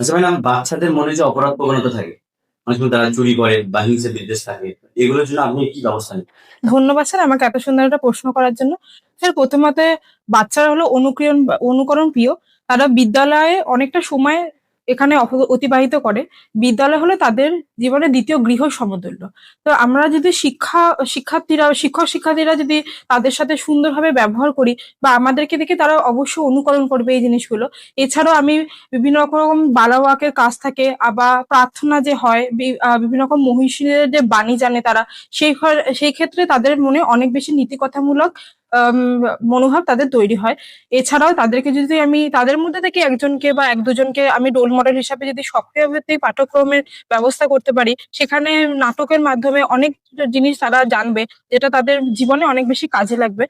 আচ্ছা বাচ্চাদের মনে যে অপরাধ প্রবণতা থাকে চুরি করে বা থাকে, এগুলোর জন্য কি ধন্যবাদ স্যার আমাকে এত সুন্দর একটা প্রশ্ন করার জন্য। বাচ্চারা হলো অনুকরণ অনুকরণ প্রিয় তারা বিদ্যালয়ে অনেকটা সময় এখানে অতিবাহিত করে। বিদ্যালয় হলো তাদের জীবনের দ্বিতীয় গৃহ সমতুল্য। তো আমরা যদি শিক্ষা, শিক্ষার্থীরা, শিক্ষক শিক্ষার্থীরা যদি তাদের সাথে সুন্দরভাবে ব্যবহার করি বা আমাদেরকে দেখে তারা অবশ্যই অনুকরণ করবে এই জিনিসগুলো। এছাড়াও আমি বিভিন্ন রকম বালাওয়াকের কাজ থাকে, আবার প্রার্থনা যে হয় বিভিন্ন রকম মহিষীদের যে বাণী জানে তারা, সেই সেই ক্ষেত্রে তাদের মনে অনেক বেশি নীতিকথামূলক মনোভাব তাদের তৈরি হয়। এছাড়াও তাদেরকে যদি আমি, তাদের মধ্যে থেকে একজনকে বা এক দুজনকে আমি রোল মডেল হিসাবে যদি সক্রিয়ভাবে পাঠ্যক্রমের ব্যবস্থা করতে পারি, সেখানে নাটকের মাধ্যমে অনেক জিনিস তারা জানবে, যেটা তাদের জীবনে অনেক বেশি কাজে লাগবে।